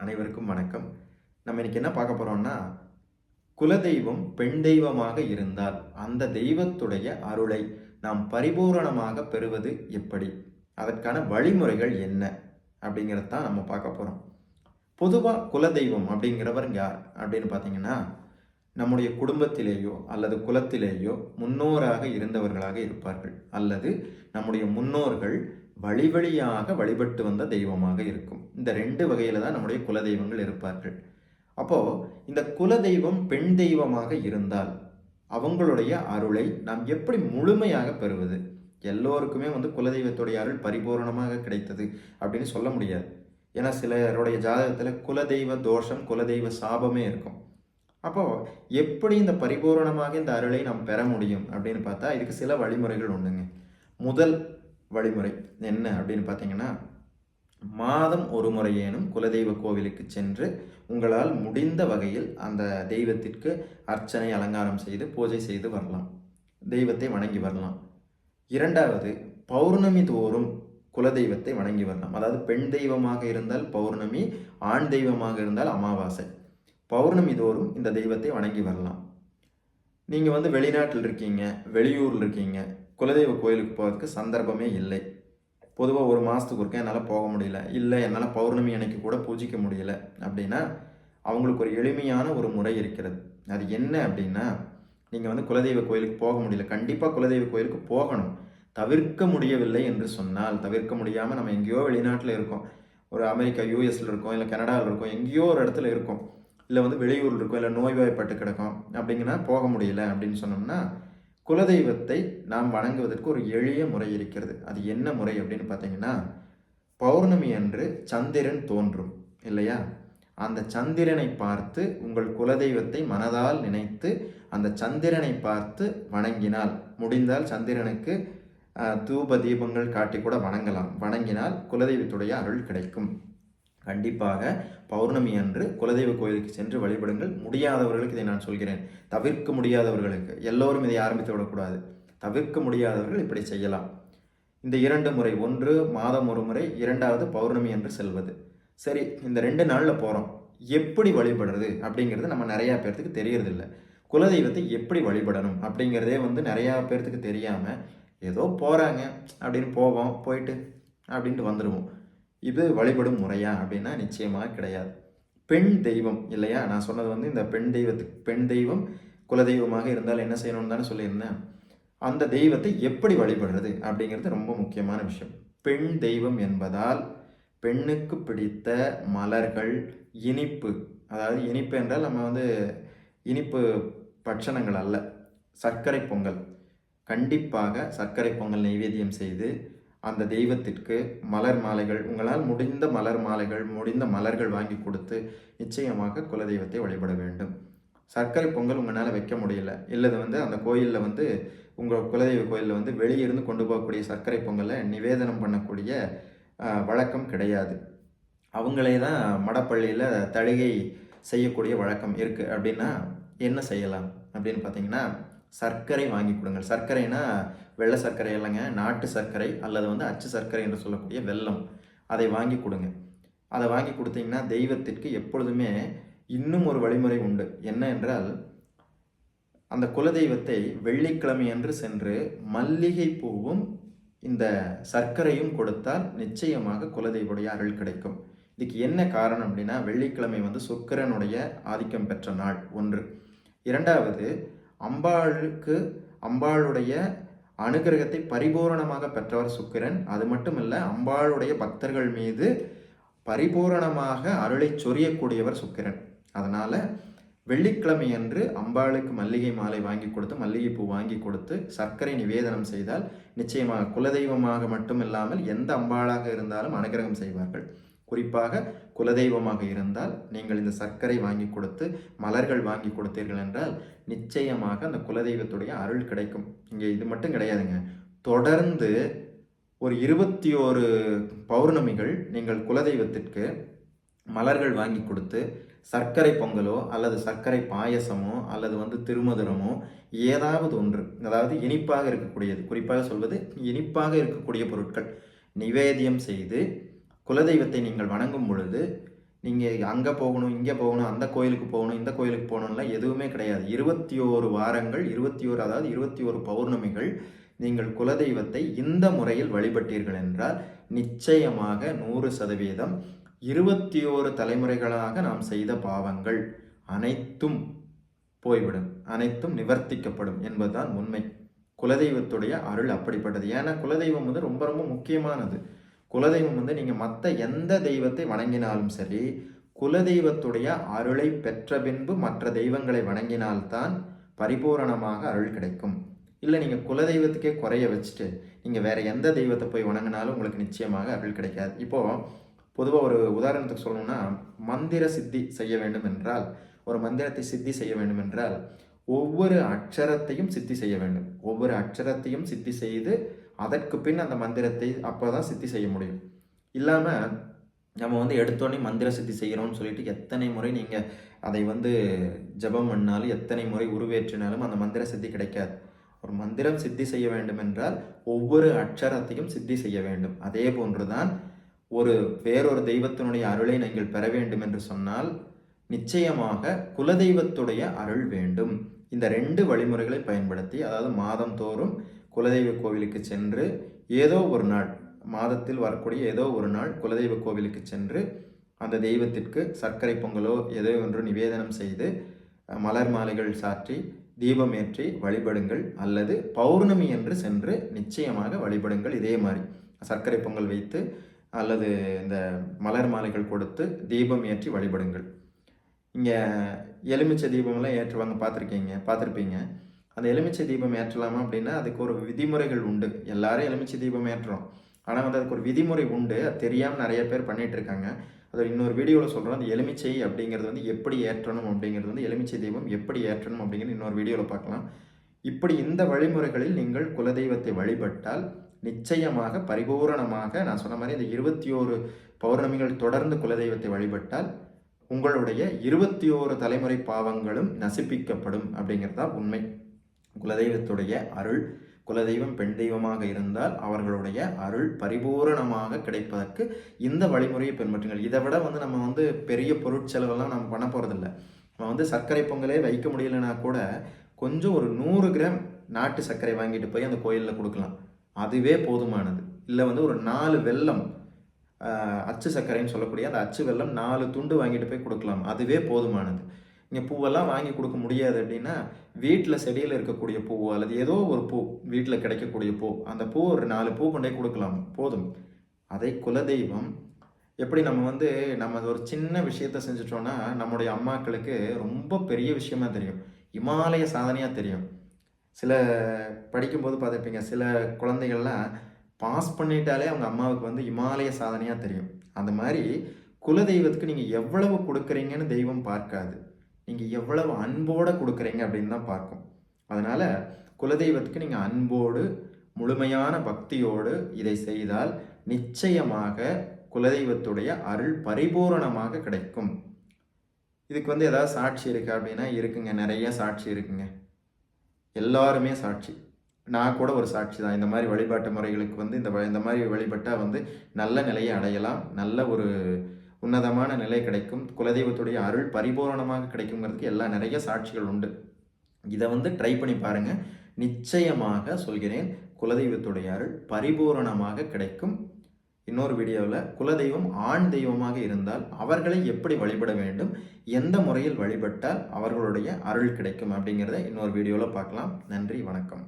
அனைவருக்கும் வணக்கம். நம்ம இன்னைக்கு என்ன பார்க்க போறோம்னா குலதெய்வம் பெண் தெய்வமாக இருந்தால் அந்த தெய்வத்துடைய அருளை நாம் பரிபூரணமாக பெறுவது எப்படி? அதற்கான வழிமுறைகள் என்ன? அப்படிங்கிறத தான் நம்ம பார்க்க போகிறோம் பொதுவாக குலதெய்வம் அப்படிங்கிறவர் யார் அப்படின்னு பார்த்தீங்கன்னா நம்முடைய குடும்பத்திலேயோ அல்லது குலத்திலேயோ முன்னோராக இருந்தவர்களாக இருப்பார்கள். அல்லது நம்முடைய முன்னோர்கள் வழி வழியாக வழிபட்டு வந்த தெய்வமாக இருக்கும். இந்த ரெண்டு வகையில் தான் நம்முடைய குல தெய்வங்கள் இருப்பார்கள். அப்போது இந்த குலதெய்வம் பெண் தெய்வமாக இருந்தால் அவங்களுடைய அருளை நாம் எப்படி முழுமையாக பெறுவது? எல்லோருக்குமே வந்து குலதெய்வத்துடைய அருள் பரிபூரணமாக கிடைத்தது அப்படின்னு சொல்ல முடியாது. ஏன்னா சிலருடைய ஜாதகத்தில் குலதெய்வ தோஷம் குலதெய்வ சாபமே இருக்கும். அப்போது எப்படி இந்த பரிபூரணமாக இந்த அருளை நாம் பெற முடியும் அப்படின்னு பார்த்தா இதுக்கு சில வழிமுறைகள் உண்டுங்க. முதல் வழிமுறை என்ன அப்படின்னு பார்த்தீங்கன்னா மாதம் ஒரு முறையேனும் குலதெய்வ கோவிலுக்கு சென்று உங்களால் முடிந்த வகையில் அந்த தெய்வத்திற்கு அர்ச்சனை அலங்காரம் செய்து பூஜை செய்து வரலாம். தெய்வத்தை வணங்கி வரலாம். இரண்டாவது பௌர்ணமி தோறும் குலதெய்வத்தை வணங்கி வரலாம். அதாவது பெண் தெய்வமாக இருந்தால் பௌர்ணமி ஆண் தெய்வமாக இருந்தால் அமாவாசை. பௌர்ணமி தோறும் இந்த தெய்வத்தை வணங்கி வரலாம். நீங்கள் வந்து வெளிநாட்டில் இருக்கீங்க வெளியூரில் இருக்கீங்க குலதெய்வ கோயிலுக்கு போகிறதுக்கு சந்தர்ப்பமே இல்லை. பொதுவாக ஒரு மாதத்துக்கு ஒருக்க என்னால் போக முடியல. இல்லை என்னால் பௌர்ணமி அன்னைக்கு கூட பூஜிக்க முடியல. அப்படின்னா அவங்களுக்கு ஒரு எளிமையான ஒரு முறை இருக்கிறது. அது என்ன அப்படின்னா நீங்கள் வந்து குலதெய்வ கோயிலுக்கு போக முடியல. கண்டிப்பாக குலதெய்வ கோயிலுக்கு போகணும். தவிர்க்க முடியவில்லை என்று சொன்னால் தவிர்க்க முடியாமல் நம்ம எங்கேயோ வெளிநாட்டில் இருக்கோம். ஒரு அமெரிக்கா யூஎஸில் இருக்கோம் இல்லை கனடாவில் இருக்கோம் எங்கேயோ ஒரு இடத்துல இருக்கோம். இல்லை வந்து வெளியூரில் இருக்கும் இல்லை நோய்வாய்ப்பட்டு கிடக்கும் அப்படிங்கன்னா போக முடியல அப்படின்னு சொன்னோம்னா குலதெய்வத்தை நாம் வணங்குவதற்கு ஒரு எளிய முறை இருக்கிறது. அது என்ன முறை அப்படின்னு பார்த்தீங்கன்னா பௌர்ணமி அன்று சந்திரன் தோன்றும் இல்லையா? அந்த சந்திரனை பார்த்து உங்கள் குலதெய்வத்தை மனதால் நினைத்து அந்த சந்திரனை பார்த்து வணங்கினால் முடிந்தால் சந்திரனுக்கு தூப தீபங்கள் காட்டி கூட வணங்கலாம். வணங்கினால் குலதெய்வத்துடைய அருள் கிடைக்கும். கண்டிப்பாக பௌர்ணமி அன்று குலதெய்வ கோயிலுக்கு சென்று வழிபடுங்கள். முடியாதவர்களுக்கு இதை நான் சொல்கிறேன். தவிர்க்க முடியாதவர்களுக்கு. எல்லோரும் இதை ஆரம்பித்து விடக்கூடாது. தவிர்க்க முடியாதவர்கள் இப்படி செய்யலாம். இந்த இரண்டு முறை ஒன்று மாதம் ஒரு முறை இரண்டாவது பௌர்ணமி என்று செல்வது. சரி இந்த ரெண்டு நாளில் போகிறோம் எப்படி வழிபடுறது அப்படிங்கிறது நம்ம நிறையா பேர்த்துக்கு தெரியறதில்ல. குலதெய்வத்தை எப்படி வழிபடணும் அப்படிங்கிறதே வந்து நிறையா பேர்த்துக்கு தெரியாமல் ஏதோ போகிறாங்க அப்படின்னு போவோம் போயிட்டு அப்படின்ட்டு வந்துடுவோம் இது வழிபடும் முறையா அப்படின்னா நிச்சயமாக கிடையாது. பெண் தெய்வம் இல்லையா? நான் சொன்னது வந்து இந்த பெண் தெய்வத்துக்கு பெண் தெய்வம் குலதெய்வமாக இருந்தால் என்ன செய்யணும்னு தானே சொல்லியிருந்தேன். அந்த தெய்வத்தை எப்படி வழிபடுறது அப்படிங்கிறது ரொம்ப முக்கியமான விஷயம். பெண் தெய்வம் என்பதால் பெண்ணுக்கு பிடித்த மலர்கள் இனிப்பு அதாவது இனிப்பு என்றால் நம்ம வந்து இனிப்பு பட்சணங்கள் அல்ல சர்க்கரை பொங்கல். கண்டிப்பாக சர்க்கரை பொங்கல் நைவேத்தியம் செய்து அந்த தெய்வத்திற்கு மலர் மாலைகள் உங்களால் முடிந்த மலர் மாலைகள் முடிந்த மலர்கள் வாங்கி கொடுத்து நிச்சயமாக குலதெய்வத்தை வழிபட வேண்டும். சர்க்கரை பொங்கல் உங்களால் வைக்க முடியல. இல்லது வந்து அந்த கோயிலில் வந்து உங்கள் குலதெய்வ கோயிலில் வந்து வெளியிருந்து கொண்டு போகக்கூடிய சர்க்கரை பொங்கலை நிவேதனம் பண்ணக்கூடிய வழக்கம் கிடையாது. அவங்களே தான் மடப்பள்ளியில் தழுகை செய்யக்கூடிய வழக்கம் இருக்குது அப்படின்னா என்ன செய்யலாம்? அப்படின்னு பார்த்தீங்கன்னா சர்க்கரை வாங்கி கொடுங்கள். சர்க்கரைனா வெள்ளை சர்க்கரை இல்லைங்க. நாட்டு சர்க்கரை அல்லது வந்து அச்சு சர்க்கரை என்று சொல்லக்கூடிய வெல்லம். அதை வாங்கி கொடுங்க. அதை வாங்கி கொடுத்தீங்கன்னா தெய்வத்திற்கு எப்பொழுதுமே இன்னும் ஒரு வழிமுறை உண்டு. என்ன என்றால் அந்த குலதெய்வத்தை வெள்ளிக்கிழமை அன்று சென்று மல்லிகை பூவும் இந்த சர்க்கரையும் கொடுத்தால் நிச்சயமாக குலதெய்வடைய அருள் கிடைக்கும். இதுக்கு என்ன காரணம் அப்படின்னா வெள்ளிக்கிழமை வந்து சுக்கரனுடைய ஆதிக்கம் பெற்ற நாள் ஒன்று. இரண்டாவது அம்பாளுக்கு அம்பாளுடைய அனுகிரகத்தை பரிபூரணமாக பெற்றவர் சுக்கிரன். அது மட்டும் இல்லை அம்பாளுடைய பக்தர்கள் மீது பரிபூரணமாக அருளை சொரியக்கூடியவர் சுக்கிரன். அதனால் வெள்ளிக்கிழமை அன்று அம்பாளுக்கு மல்லிகை மாலை வாங்கி கொடுத்து மல்லிகைப்பூ வாங்கி கொடுத்து சர்க்கரை நிவேதனம் செய்தால் நிச்சயமாக குலதெய்வமாக மட்டும் இல்லாமல் எந்த அம்பாளாக இருந்தாலும் அனுகிரகம் செய்வார்கள். குறிப்பாக குலதெய்வமாக இருந்தால் நீங்கள் இந்த சர்க்கரை வாங்கி கொடுத்து மலர்கள் வாங்கி கொடுத்தீர்கள் என்றால் நிச்சயமாக அந்த குலதெய்வத்துடைய அருள் கிடைக்கும். இங்கே இது மட்டும் கிடையாதுங்க. தொடர்ந்து ஒரு இருபத்தி ஓரு பௌர்ணமிகள் நீங்கள் குலதெய்வத்திற்கு மலர்கள் வாங்கி கொடுத்து சர்க்கரை பொங்கலோ அல்லது சர்க்கரை பாயசமோ அல்லது வந்து திருமதுரமோ ஏதாவது ஒன்று அதாவது இனிப்பாக இருக்கக்கூடியது. குறிப்பாக சொல்வது இனிப்பாக இருக்கக்கூடிய பொருட்கள். நிவேதியம் செய்து குலதெய்வத்தை நீங்கள் வணங்கும் பொழுது நீங்கள் அங்கே போகணும் இங்கே போகணும் அந்த கோயிலுக்கு போகணும் இந்த கோயிலுக்கு போகணும்லாம் எதுவுமே கிடையாது. இருபத்தி ஓரு வாரங்கள் இருபத்தி ஓரு அதாவது இருபத்தி ஓரு பௌர்ணமிகள் நீங்கள் குலதெய்வத்தை இந்த முறையில் வழிபட்டீர்கள் என்றால் நிச்சயமாக நூறு சதவீதம் இருபத்தி ஓரு தலைமுறைகளாக நாம் செய்த பாவங்கள் அனைத்தும் போய்விடும். அனைத்தும் நிவர்த்திக்கப்படும் என்பதுதான் உண்மை. குலதெய்வத்துடைய அருள் அப்படிப்பட்டது. ஏன்னா குலதெய்வம் வந்து ரொம்ப ரொம்ப முக்கியமானது. குலதெய்வம் வந்து நீங்கள் மற்ற எந்த தெய்வத்தை வணங்கினாலும் சரி குலதெய்வத்துடைய அருளை பெற்ற பின்பு மற்ற தெய்வங்களை வணங்கினால்தான் பரிபூரணமாக அருள் கிடைக்கும். இல்லை நீங்கள் குலதெய்வத்துக்கே குறைய வச்சுட்டு நீங்கள் வேறு எந்த தெய்வத்தை போய் வணங்கினாலும் உங்களுக்கு நிச்சயமாக அருள் கிடைக்காது. இப்போது பொதுவாக ஒரு உதாரணத்துக்கு சொல்லணும்னா மந்திர சித்தி செய்ய வேண்டும் என்றால் ஒரு மந்திரத்தை சித்தி செய்ய வேண்டும் என்றால் ஒவ்வொரு அக்ஷரத்தையும் சித்தி செய்ய வேண்டும். ஒவ்வொரு அக்ஷரத்தையும் சித்தி செய்து அதற்கு பின் அந்த மந்திரத்தை அப்போ தான் சித்தி செய்ய முடியும். இல்லாமல் நம்ம வந்து எடுத்தோடனே மந்திர சித்தி செய்கிறோம்னு சொல்லிட்டு எத்தனை முறை நீங்கள் அதை வந்து ஜபம் பண்ணாலும் எத்தனை முறை உருவேற்றினாலும் அந்த மந்திர சித்தி கிடைக்காது. ஒரு மந்திரம் சித்தி செய்ய வேண்டும் என்றால் ஒவ்வொரு அக்ஷரத்தையும் சித்தி செய்ய வேண்டும். அதே போன்றுதான் ஒரு வேறொரு தெய்வத்தினுடைய அருளை நீங்கள் பெற வேண்டும் என்று சொன்னால் நிச்சயமாக குலதெய்வத்துடைய அருள் வேண்டும். இந்த ரெண்டு வழிமுறைகளை பயன்படுத்தி அதாவது மாதம் தோறும் குலதெய்வ கோவிலுக்கு சென்று ஏதோ ஒரு நாள் மாதத்தில் வரக்கூடிய ஏதோ ஒரு நாள் குலதெய்வ கோவிலுக்கு சென்று அந்த தெய்வத்திற்கு சர்க்கரை பொங்கலோ ஏதோ ஒன்று நிவேதனம் செய்து மலர் மாலைகள் சாற்றி தீபம் ஏற்றி வழிபடுங்கள் அல்லது பௌர்ணமி என்று சென்று நிச்சயமாக வழிபடுங்கள் இதே மாதிரி. சர்க்கரை பொங்கல் வைத்து அல்லது இந்த மலர் மாலைகள் கொடுத்து தீபம் ஏற்றி வழிபடுங்கள். இங்கே எலுமிச்சை தீபம்லாம் ஏற்றுவாங்க பார்த்துருக்கீங்க பார்த்துருப்பீங்க. அந்த எலுமிச்சை தீபம் ஏற்றலாமா அப்படின்னா அதுக்கு ஒரு விதிமுறைகள் உண்டு. எல்லாரும் எலுமிச்சை தீபம் ஏற்றுறோம் ஆனால் வந்து அதுக்கு ஒரு விதிமுறை உண்டு. அது தெரியாமல் நிறைய பேர் பண்ணிகிட்டு இருக்காங்க. அது இன்னொரு வீடியோவில் சொல்கிறோம் அந்த எலுமிச்சை அப்படிங்கிறது வந்து எப்படி ஏற்றணும் அப்படிங்கிறது வந்து எலுமிச்சை தெய்வம் எப்படி ஏற்றணும் அப்படிங்கிறது இன்னொரு வீடியோவில் பார்க்கலாம். இப்படி இந்த வழிமுறைகளில் நீங்கள் குலதெய்வத்தை வழிபட்டால் நிச்சயமாக பரிபூரணமாக நான் சொன்ன மாதிரி இந்த இருபத்தி ஓரு பௌர்ணமிகள் தொடர்ந்து குலதெய்வத்தை வழிபட்டால் உங்களுடைய இருபத்தி ஓரு தலைமுறை பாவங்களும் நசிப்பிக்கப்படும் அப்படிங்கிறது தான் உண்மை. குலதெய்வத்துடைய அருள் குலதெய்வம் பெண் தெய்வமாக இருந்தால் அவர்களுடைய அருள் பரிபூரணமாக கிடைப்பதற்கு இந்த வழிமுறையை பின்பற்றுங்கள். இதை விட வந்து நம்ம வந்து பெரிய பொருட்செலவெல்லாம் நம்ம பண்ண போகிறதில்ல நம்ம வந்து சர்க்கரை பொங்கலே வைக்க முடியலனா கூட கொஞ்சம் ஒரு நூறு கிராம் நாட்டு சர்க்கரை வாங்கிட்டு போய் அந்த கோயிலில் கொடுக்கலாம். அதுவே போதுமானது. இல்லை வந்து ஒரு நாலு வெல்லம் அச்சு சர்க்கரைன்னு சொல்லக்கூடிய அந்த அச்சு வெல்லம் நாலு துண்டு வாங்கிட்டு போய் கொடுக்கலாம். அதுவே போதுமானது. நீங்கள் பூவெல்லாம் வாங்கி கொடுக்க முடியாது அப்படின்னா வீட்டில் செடியில் இருக்கக்கூடிய பூ அல்லது ஏதோ ஒரு பூ வீட்டில் கிடைக்கக்கூடிய பூ அந்த பூ ஒரு நாலு பூ கொண்டே கொடுக்கலாம். போதும். அதை குலதெய்வம் எப்படி நம்ம வந்து நம்ம ஒரு சின்ன விஷயத்த செஞ்சிட்டோன்னா நம்முடைய அம்மாக்களுக்கு ரொம்ப பெரிய விஷயமா தெரியும். இமாலய சாதனையாக தெரியும். சில படிக்கும்போது பார்த்துருப்பீங்க சில குழந்தைகள்லாம் பாஸ் பண்ணிட்டாலே அவங்க அம்மாவுக்கு வந்து இமாலய சாதனையாக தெரியும். அந்த மாதிரி குலதெய்வத்துக்கு நீங்கள் எவ்வளவு கொடுக்குறீங்கன்னு தெய்வம் பார்க்காது. நீங்கள் எவ்வளவு அன்போடு கொடுக்குறீங்க அப்படின்னு தான் பார்க்கும். அதனால் குலதெய்வத்துக்கு நீங்கள் அன்போடு முழுமையான பக்தியோடு இதை செய்தால் நிச்சயமாக குலதெய்வத்துடைய அருள் பரிபூரணமாக கிடைக்கும். இதுக்கு வந்து ஏதாவது சாட்சி இருக்கு அப்படின்னா இருக்குங்க. நிறைய சாட்சி இருக்குங்க. எல்லாருமே சாட்சி. நான் கூட ஒரு சாட்சி தான். இந்த மாதிரி வழிபாட்டு முறைகளுக்கு வந்து இந்த இந்த மாதிரி வழிபட்டால் வந்து நல்ல நிலையை அடையலாம். நல்ல ஒரு உன்னதமான நிலை கிடைக்கும். குலதெய்வத்துடைய அருள் பரிபூரணமாக கிடைக்குங்கிறதுக்கு எல்லாம் நிறைய சாட்சிகள் உண்டு. இதை வந்து ட்ரை பண்ணி பாருங்கள் நிச்சயமாக சொல்கிறேன் குலதெய்வத்துடைய அருள் பரிபூரணமாக கிடைக்கும். இன்னொரு வீடியோவில் குலதெய்வம் ஆண் தெய்வமாக இருந்தால் அவர்களை எப்படி வழிபட வேண்டும்? எந்த முறையில் வழிபட்டால் அவர்களுடைய அருள் கிடைக்கும் அப்படிங்கிறத இன்னொரு வீடியோவில் பார்க்கலாம். நன்றி வணக்கம்.